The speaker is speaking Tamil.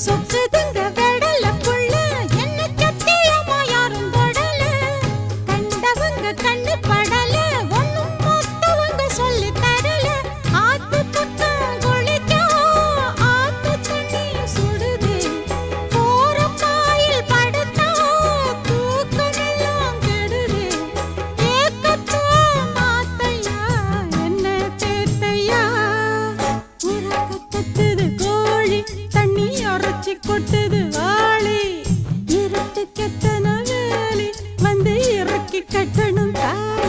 So. உரைச்சி கொட்டுது வாளி. இருட்டு கெத்தன வேலி. வந்து இறக்கி கட்டணும் தாய்